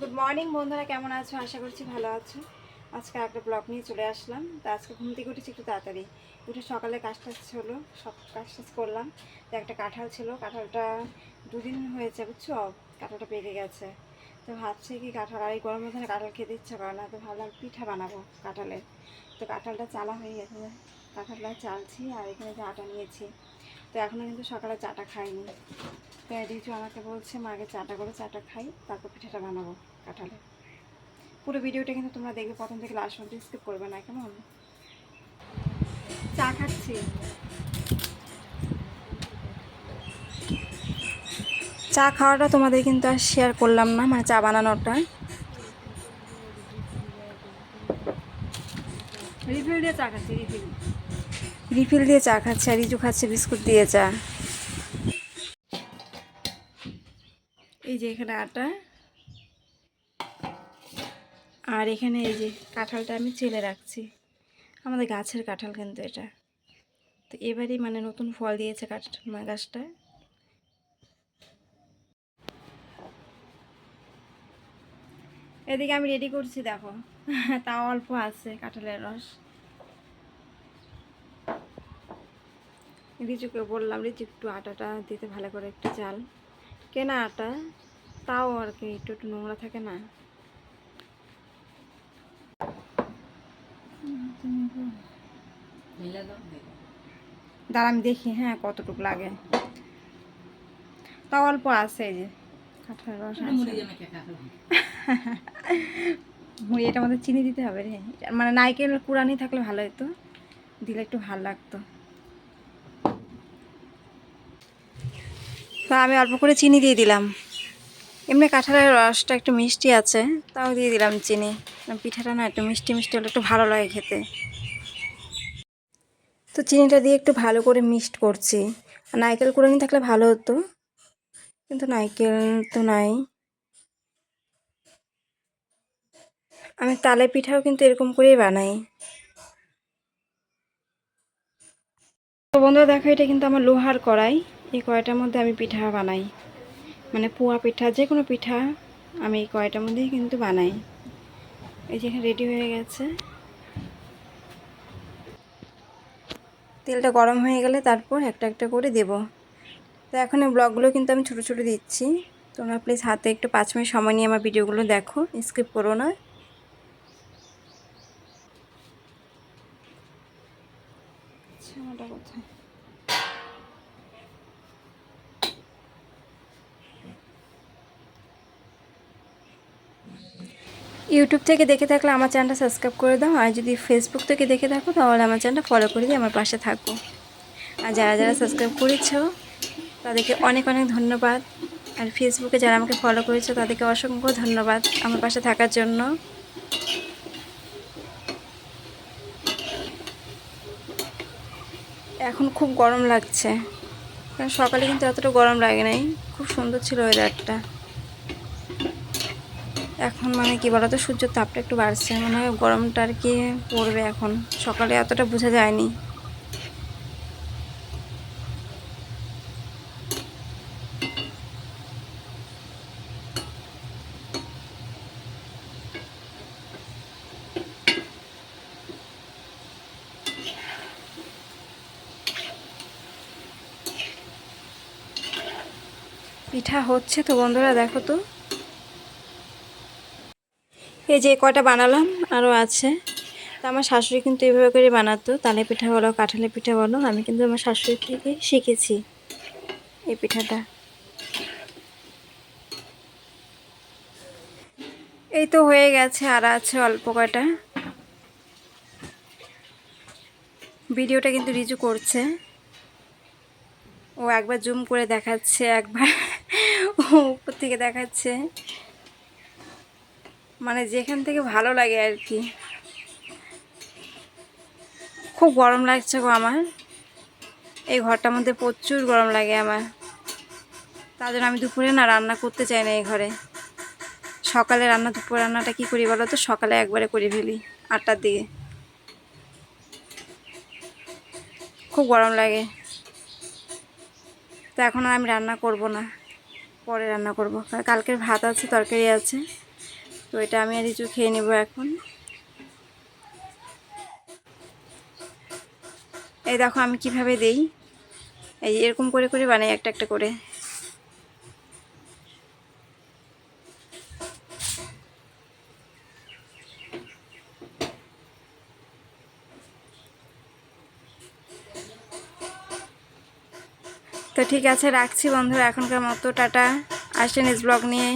Good morning বন্ধুরা, কেমন আছো? আশা করছি ভালো আছো। আজকে একটা ব্লগ নিয়ে চলে আসলাম। তা আজকে ঘুম থেকে উঠেছি একটু তাড়াতাড়ি। উঠে সকালে কাজ টাজ হলো সব কাজ টাজ করলাম। তো একটা কাঁঠাল ছিল, কাঁঠালটা দুদিন হয়েছে, বুঝছ? কাঁঠালটা পেকে গেছে। তো ভাবছি কি কাঁঠাল, আর এই গরমের মধ্যে কাঁঠাল খেতে ইচ্ছা করে না, তো ভাবলাম পিঠা বানাবো কাঁঠালের তো কাঁঠালটা চালা হয়ে গেছে, কাঁঠালটা চালছি, আর এখানে যে আটা নিয়েছি। তো এখনও কিন্তু সকালে চাটা খাইনি। তো রিজু আমাকে বলছে মাকে চাটা করে, চাটা খাই, তারপর পিঠাটা বানাবো। কাঁঠালে পুরো ভিডিওটা কিন্তু তোমরা দেখবে প্রথম থেকে লাস্ট পর্যন্ত স্কিপ করবে না কেমন? চা খাচ্ছি। চা খাওয়াটা তোমাদের কিন্তু আর শেয়ার করলাম না মানে চা বানানোটা। রিফিল দিয়ে চা খাচ্ছি রিফিল রিফিল দিয়ে চা খাচ্ছে আর রিজু খাচ্ছে বিস্কুট দিয়ে চা। এই যে এখানে আটা। আর এখানে এই যে কাঁঠালটা আমি চেলে রাখছি। আমাদের গাছের কাঁঠাল কিন্তু এটা। তো এবারই মানে নতুন ফল দিয়েছে কাঁঠাল গাছটা। এদিকে আমি রেডি করছি, দেখো। তাও অল্প আছে কাঁঠালের রস। রিচুকে বললাম, রিচু, একটু আটাটা দিতে ভালো করে একটু চাল। কেনা আটা? তাও আর কি একটু একটু নোংরা থাকে না। দাঁড়া আমি দেখি হ্যাঁ কতটুকু লাগে। তাও অল্প আছে এই যে কাঁঠাল রস মুড়ি এটা আমাদের চিনি দিতে হবে রে। মানে নারকেল কুড়ানি থাকলে ভালো হতো দিলে একটু ভালো লাগতো। তো আমি অল্প করে চিনি দিয়ে দিলাম। এমনি কাঁঠালের রসটা একটু মিষ্টি আছে তাও দিয়ে দিলাম চিনি। পিঠাটা না একটু মিষ্টি মিষ্টি হলে একটু ভালো লাগে খেতে। তো চিনিটা দিয়ে একটু ভালো করে মিক্সড করছি। নারকেল কুড়ানি থাকলে ভালো হতো। কিন্তু নারকেল তো নাই। আমি তালে পিঠাও কিন্তু এরকম করেই বানাই। তো বন্ধুরা, দেখো, এটা কিন্তু আমার লোহার কড়াই। এই কড়াইটার মধ্যে আমি পিঠা বানাই। মানে পোয়া পিঠা যে কোনো পিঠা আমি এই কড়াইটার মধ্যেই কিন্তু বানাই। এই যে রেডি হয়ে গেছে। তেলটা গরম হয়ে গেলে তারপর একটা একটা করে দেব। তো এখন এই ব্লগগুলো কিন্তু আমি ছোটো ছোটো দিচ্ছি। তোমরা প্লিজ হাতে একটু পাঁচ মিনিট সময় নিয়ে আমার ভিডিওগুলো দেখো স্কিপ করো না। ইউটিউব থেকে দেখে থাকলে আমার চ্যানেলটা সাবস্ক্রাইব করে দাও। আর যদি ফেসবুক থেকে দেখে থাকো, তাহলে আমার চ্যানেলটা ফলো করে দিয়ে আমার পাশে থাকো। আর যারা যারা সাবস্ক্রাইব করেছ, তাদেরকে অনেক অনেক ধন্যবাদ। আর ফেসবুকে যারা আমাকে ফলো করেছ, তাদেরকে অসংখ্য ধন্যবাদ আমার পাশে থাকার জন্য। এখন খুব গরম লাগছে। কারণ সকালে কিন্তু এতটা গরম লাগে নাই। খুব সুন্দর ছিল ওয়েদারটা এখন মানে কি বলতো, সূর্যের তাপটা একটু বাড়ছে। মনে হয় গরমটা আর কি পড়বে এখন। সকালে এতটা বোঝা যায়নি। পিঠা হচ্ছে তো বন্ধুরা, দেখো তো। এই যে কয়টা বানালাম আরও আছে। তো আমার শাশুড়ি কিন্তু এইভাবে করে বানাতো। তালে পিঠা বলো কাঁঠালে পিঠা বলো, আমি কিন্তু আমার শাশুড়ি থেকে শিখেছি এই পিঠাটা। এই তো হয়ে গেছে, আর আছে অল্প কয়টা। ভিডিওটা কিন্তু রিজু করছে। ও একবার জুম করে দেখাচ্ছে, একবার উপর থেকে দেখাচ্ছে। মানে যেখান থেকে ভালো লাগে আর কি। খুব গরম লাগছে গো আমার। এই ঘরটার মধ্যে প্রচুর গরম লাগে আমার। তার জন্য আমি দুপুরে না রান্না করতে চাই না এই ঘরে। সকালে রান্না, দুপুরে রান্নাটা কি করি বলো তো? সকালে একবারে করে ফেলি আটটার দিকে। খুব গরম লাগে। তো এখন আমি রান্না করব না। পরে রান্না করব। কালকের ভাত আছে, তরকারি আছে। তো এটা আমি আর কিছু খেয়ে নেব এখন। এই দেখো আমি কীভাবে দেই। এই এরকম করে করে বানাই একটা একটা করে। তো ঠিক আছে, রাখছি বন্ধুরা, এখনকার মতো, টাটা। আসেন এস ব্লগ নিয়ে।